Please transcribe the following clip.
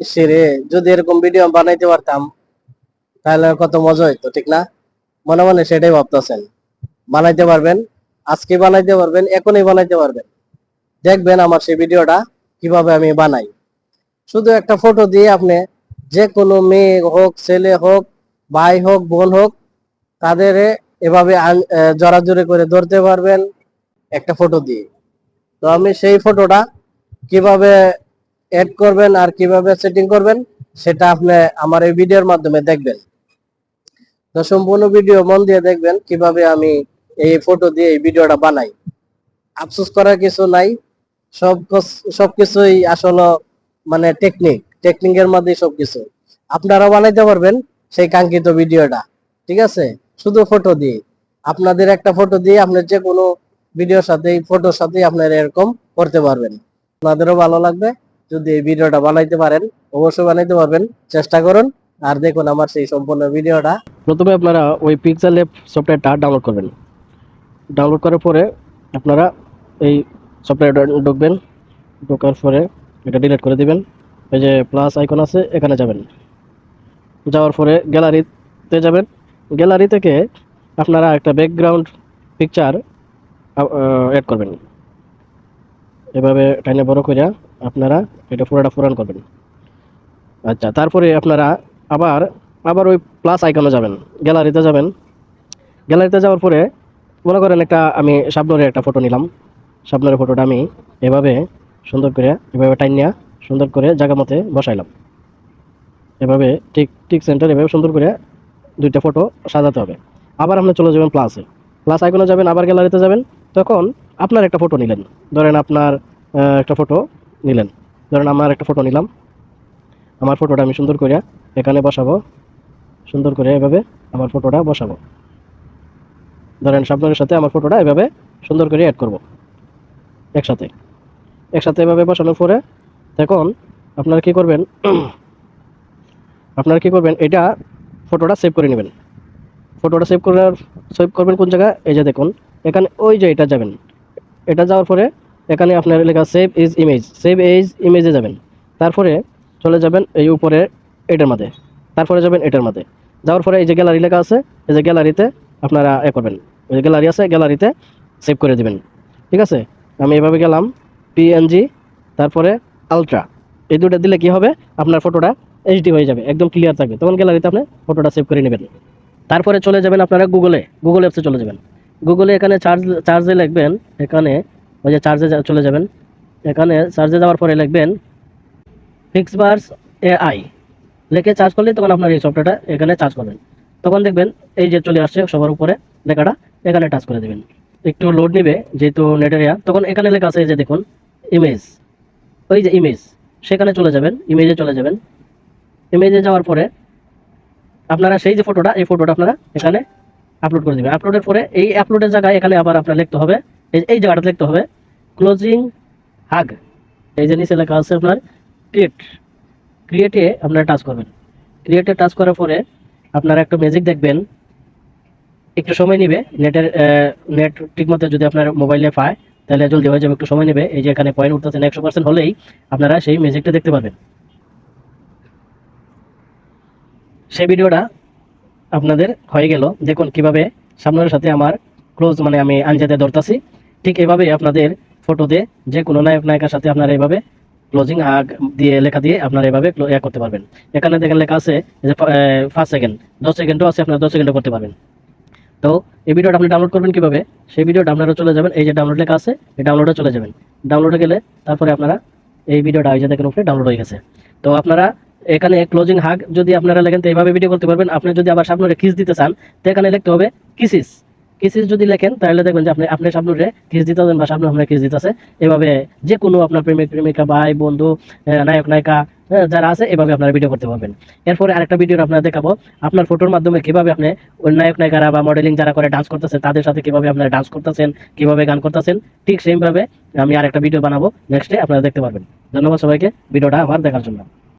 সেরে যদি এরকম ভিডিও বানাইতে পারতাম, তাহলে কত মজা হইতো, ঠিক না? মনে মনে সেটাই ভাবতেছেন। বানাইতে পারবেন, আজকে বানাইতে পারবেন, এখনই বানাইতে পারবেন। দেখবেন আমার সেই ভিডিওটা কীভাবে আমি বানাই। শুধু একটা ফটো দিয়ে আপনি যে কোনো মেয়ে হোক, ছেলে হোক, ভাই হোক, বোন হোক, তাদের এভাবে জড়াজড়ি করে ধরতে পারবেন একটা ফটো দিয়ে। তো আমি সেই ফটোটা কীভাবে এড করবেন আর কীভাবে সেটিং করবেন, সেটা আপনি আমার এই ভিডিওর মাধ্যমে দেখবেন। তো সম্পূর্ণ ভিডিও মন দিয়ে দেখবেন কীভাবে আমি এই ফটো দিয়ে এই ভিডিওটা বানাই। আফসোস করার কিছু নাই, সব সবকিছুই আসলে মানে টেকনিক টেকনিকের মধ্যে সবকিছু আপনারা বানাইতে পারবেন সেই কাঙ্ক্ষিত ভিডিওটা ঠিক আছে? শুধু ফটো দিয়ে। আপনাদের একটা ফটো দিয়ে আপনার যে কোনো ভিডিওর সাথে ফটোর সাথে আপনারা এরকম করতে পারবেন। আপনাদেরও ভালো লাগবে। যদি এই ভিডিওটা বানাইতে পারেন, অবশ্যই বানাইতে পারবেন। চেষ্টা করুন। আর দেখুন আমার সেই সম্পূর্ণ ভিডিওটা। প্রথমে আপনারা ওই পিক্সেল ল্যাব সফটওয়্যারটা ডাউনলোড করবেন। ডাউনলোড করার পরে আপনারা এই সফটওয়্যারটা ঢুকবেন। ঢোকার পরে এটা ডিলিট করে দিবেন। এই যে প্লাস আইকন আছে, এখানে যাবেন। যাওয়ার পরে গ্যালারিতে যাবেন। গ্যালারি থেকে আপনারা একটা ব্যাকগ্রাউন্ড পিকচার অ্যাড করবেন। এভাবে টাইনে বড় করে আপনারা এটা পুরোটা পূরণ করবেন। আচ্ছা তারপরে আপনারা আবার আবার ওই প্লাস আইকনে যাবেন গ্যালারিতে যাবেন। গ্যালারিতে যাওয়ার পরে মনে করেন একটা আমি শাবনুরের একটা ফটো নিলাম। শাবনুরের ফটোটা আমি এভাবে সুন্দর করে, এভাবে টাইনিয়া সুন্দর করে জায়গা মতে বসাইলাম। এভাবে ঠিক ঠিক সেন্টার এভাবে সুন্দর করে দুইটা ফটো সাজাতে হবে। আবার আপনি চলে যাবেন প্লাসে প্লাস আইকনে যাবেন, আবার গ্যালারিতে যাবেন, তখন আপনার একটা ফটো নিলেন। ধরেন আপনার একটা ফটো নিলেন। ধরেন আমার একটা ফটো নিলাম। আমার ফটোটা আমি সুন্দর করে এখানে বসাবো। সুন্দর করে এভাবে আমার ফটোটা বসাবো। ধরেন সাবধানের সাথে আমার ফটোটা এভাবে সুন্দর করে অ্যাড করব। একসাথে। একসাথে এভাবে বসানোর পরে তখন আপনারা কি করবেন? আপনারা কি করবেন? এটা ফটোটা সেভ করে নেবেন। ফটোটা সেভ করার সেভ করবেন কোন জায়গায়? এই যে দেখুন, এখানে ওই যে এটা যাবেন। এটা যাওয়ার পরে এখানে আপনার লেখা save as image save as ইমেজে যাবেন। তারপরে চলে যাবেন এই উপরে এটার মধ্যে তারপরে যাবেন এটার মধ্যে যাওয়ার পরে এই যে গ্যালারি লেখা আছে, এই যে গ্যালারিতে আপনারা এ করবেন। ওই যে গ্যালারি আছে গ্যালারিতে সেভ করে দিবেন। ঠিক আছে? আমি এভাবে গেলাম পিএনজি তারপরে আলট্রা এই দুটো দিলে কি হবে? আপনার ফটোটা এইচডি হয়ে যাবে, একদম ক্লিয়ার থাকবে। তখন গ্যালারিতে আপনি ফটোটা সেভ করে নেবেন। তারপরে চলে যাবেন আপনারা গুগলে গুগল অ্যাপসে চলে যাবেন। গুগলে এখানে চার্জ চার্জে লিখবেন, এখানে ওই যে চার্জে চলে যাবেন। এখানে চার্জে যাওয়ার পরে লিখবেন ফিক্সবার্স এআই লিখে চার্জ করলে তখন আপনার এই সফটওয়্যারটা এখানে চার্জ করবেন। তখন দেখবেন এই যে চলে আসছে সবার উপরে লেখাটা, এখানে টাচ করে দেবেন। একটু লোড নেবে, যেহেতু নেট এরিয়া তখন এখানে লেখা আছে যে দেখুন ইমেজ ওই যে ইমেজ সেখানে চলে যাবেন ইমেজে চলে যাবেন। ইমেজে যাওয়ার পরে আপনারা সেই যে ফটোটা এই ফটোটা আপনারা এখানে আপলোড করে দেবেন। আপলোডের পরে এই আপলোডের জায়গায় এখানে আবার আপনার লিখতে হবে এই জায়গাটা লিখতে হবে। ক্লোজিং হাগ এই যে নিচে লেখা আছে আপনার ক্রিয়েট ক্রিয়েটে আপনারা টাচ করবেন। ক্রিয়েটে টাচ করার পরে আপনারা একটা ম্যাজিক দেখবেন। একটু সময় নেবে। নেটের নেট ঠিকমতো যদি আপনার মোবাইলে পায়, তাহলে জলদি হয়ে যাবে, একটু সময় নেবে। এই যে এখানে পয়েন্ট উঠতেছেন একশো পার্সেন্ট হলেই আপনারা সেই ম্যাজিকটা দেখতে পাবেন সেই ভিডিওটা আপনাদের হয়ে গেল। দেখুন কীভাবে সামনের সাথে আমার ক্লোজ মানে আমি আনজাতে ধরতাছি। ঠিক এভাবে আপনাদের ফটো দিয়ে যে কোনো নায়ক, নায়িকার সাথে আপনারা এভাবে ক্লোজিং হাগ দিয়ে লেখা দিয়ে আপনারা এভাবে ইয়া করতে পারবেন। এখানে দেখেন লেখা আছে যে ফার্স্ট সেকেন্ড দশ সেকেন্ডও আছে, আপনারা দশ সেকেন্ডও করতে পারবেন। তো এই ভিডিওটা আপনি ডাউনলোড করবেন কীভাবে? সেই ভিডিওটা আপনারা চলে যাবেন, এই যে ডাউনলোড লেখা আছে, এই ডাউনলোডে চলে যাবেন। ডাউনলোডে গেলে তারপরে আপনারা এই ভিডিওটা এই যে দেখেন উপরে ডাউনলোড হয়ে গেছে। তো আপনারা এখানে ক্লোজিং হাগ যদি আপনারা লেখেন, তো এইভাবে ভিডিও করতে পারবেন। আপনি যদি আবার সামনে কিস দিতে চান, তো এখানে লিখতে হবে কিসিস কিসিস যদি লেখেন তাহলে দেখবেন যে আপনি আপনি সামনে কিস দিতেছেন বা সামনে আপনার কিস দিতেছে। এভাবে যে কোনো আপনার প্রেমিক প্রেমিকা ভাই বন্ধু নায়ক নায়িকা হ্যাঁ, যারা আছে এভাবে আপনারা ভিডিও করতে পারবেন। এরপরে আরেকটা ভিডিও আপনারা দেখাবো। আপনার ফটোর মাধ্যমে কীভাবে আপনি ওই নায়ক নায়িকারা বা মডেলিং যারা করে ডান্স করতেছে তাদের সাথে কীভাবে আপনারা ডান্স করতেছেন কীভাবে গান করতেছেন ঠিক সেইভাবে আমি আরেকটা ভিডিও বানাবো। নেক্সটে আপনারা দেখতে পারবেন। ধন্যবাদ সবাইকে। ভিডিওটা আমার দেখার জন্য।